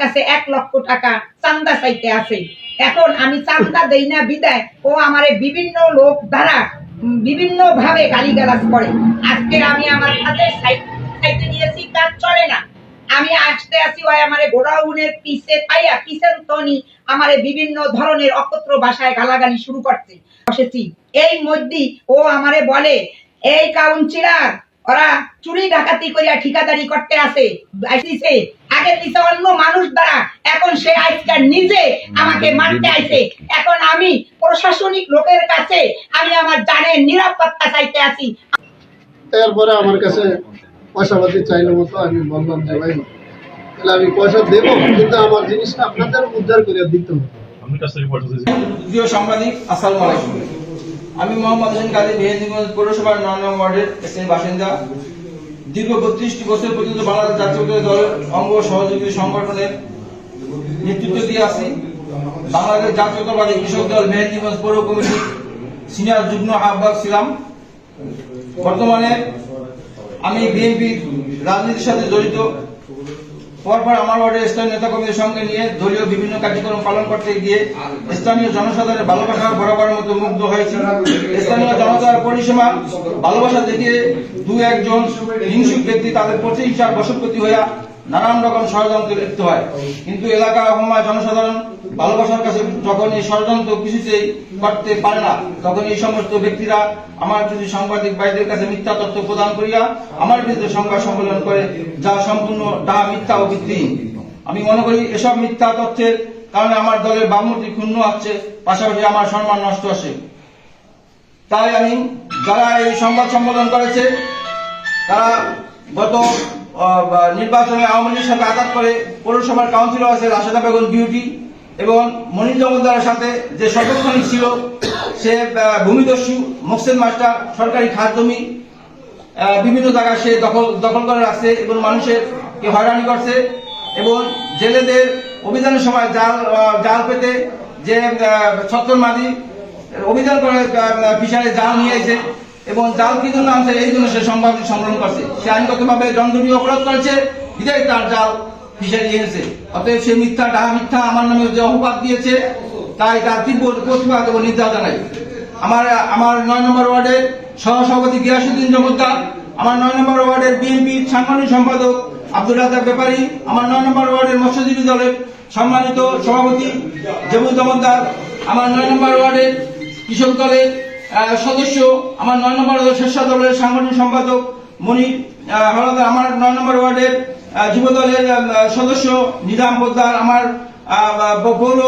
কাছে এক লক্ষ টাকা চান্দা চাইতে আছে এখন আমি চান্দা দেই না বিদায়, ও আমারে বিভিন্ন লোক দ্বারা বিভিন্ন ভাবে গালিগালাজ করে। আজকে আমি আমার সাইড সাইডে নিয়েছি, কাজ চলে না। আমি আসতে আসি, ওই আমারে গোডাউনের পিছে পাইয়া পিছন তনি আমারে বিভিন্ন ধরনের অকত্র ভাষায় গালাগালি শুরু করছে। বসেছি। এই মধ্যে ও আমারে বলে, এই কাউন্সিলর, ওরা চুরি ডাকাতি করিয়া ঠিকাদারি করতে আসে। আসিছে আগে দিছে অন্য মানুষ দ্বারা এখন সে আজকাল নিজে আমাকে মারতে আইছে। এখন আমি প্রশাসনিক লোকের কাছে আমি আমার জানের নিরাপত্তা চাইতে আসি এরপরে আমার কাছে পয়সা পাতি চাইলো মতো আমি বললাম যে ভাই তাহলে আমি পয়সা দেবো কিন্তু আমার জিনিসটা আপনাদের উদ্ধার করে দিতে হবে। প্রিয় সাংবাদিক আসসালামু আলাইকুম। আমি মোহাম্মদ হোসেন কাজী মেহেন্দিগঞ্জ পৌরসভার নয় নম্বর ওয়ার্ডের একজন বাসিন্দা। দীর্ঘ বত্রিশটি বছর পর্যন্ত বাংলাদেশ জাতীয় দলের অঙ্গ সহযোগী সংগঠনের নেতৃত্ব দিয়ে আসি। বাংলাদেশ জাতীয়তাবাদী কৃষক দল মেহেন্দিগঞ্জ পৌর কমিটি সিনিয়র যুগ্ম আহ্বায়ক ছিলাম। বর্তমানে আমি বিএনপির রাজনীতির সাথে জড়িত। পরপর আমার ওয়ার্ডের স্থানীয় নেতা কর্মীদের সঙ্গে নিয়ে দলীয় বিভিন্ন কার্যক্রম পালন করতে গিয়ে স্থানীয় জনসাধারণের ভালোবাসা বরাবরের মতো মুগ্ধ হয়েছে। স্থানীয় জনতার পরিসীমা ভালোবাসা দেখিয়ে দু একজন হিংসুক ব্যক্তি তাদের প্রতিহিংসার বশবর্তী হইয়া নানান রকম ষড়যন্ত্র লিপ্ত হয়। কিন্তু এলাকা আহ্মা জনসাধারণ ভালোবাসার কাছে যখন এই ষড়যন্ত্র কিছুতেই করতে পারে না, তখন এই সমস্ত ব্যক্তিরা আমার যদি সাংবাদিক ভাইদের কাছে মিথ্যা তথ্য প্রদান করিয়া আমার বিরুদ্ধে সংবাদ সম্মেলন করে, যা সম্পূর্ণ ডা মিথ্যা ও ভিত্তিহীন আমি মনে করি এসব মিথ্যা তথ্যের কারণে আমার দলের বামমূর্তি ক্ষুণ্ণ হচ্ছে, পাশাপাশি আমার সম্মান নষ্ট হচ্ছে। তাই আমি যারা এই সংবাদ সম্মেলন করেছে, তারা গত নির্বাচনে আওয়ামী লীগের সাথে আঘাত করে পৌরসভার কাউন্সিলর আছে রাশেদা বেগম বিউটি এবং মনির জমদারের সাথে যে সর্বক্ষণিক ছিল, সে ভূমিদস্যু মোকসেন মাস্টার, সরকারি খাত জমি বিভিন্ন জায়গায় সে দখল দখল করে রাখছে এবং মানুষের কে হয়রানি করছে এবং জেলেদের অভিযানের সময় জাল জাল পেতে যে ছত্তর অভিযান করে ফিশারে জাল নিয়ে এবং জাল কি জন্য আনছে, এই জন্য সে সংবাদ সংগ্রহ করছে। সে আইনগতভাবে দণ্ডনীয় অপরাধ করেছে, বিদায় তার জাল ফিশারি এনেছে অতএব সে মিথ্যা, ডাহা মিথ্যা আমার নামে যে অপবাদ দিয়েছে, তাই তার তীব্র প্রতিবাদ এবং নিন্দা জানাই। আমার আমার নয় নম্বর ওয়ার্ডের সহসভাপতি গিয়াসুদ্দিন জমদ্দার আমার নয় নম্বর ওয়ার্ডের বিএনপি সাংগঠনিক সম্পাদক আব্দুল রাজাক ব্যাপারী, আমার নয় নম্বর ওয়ার্ডের মৎস্যজীবী দলের সম্মানিত সভাপতি জবুল জমদ্দার আমার নয় নম্বর ওয়ার্ডের কৃষক দলের সদস্য আমার নয় নম্বর স্বেচ্ছা দলের সাংগঠনিক সম্পাদক মনির আহ, হলদার আমার নয় নম্বর ওয়ার্ডের যুব দলের সদস্য নিজাম পোদ্দার আমার পৌর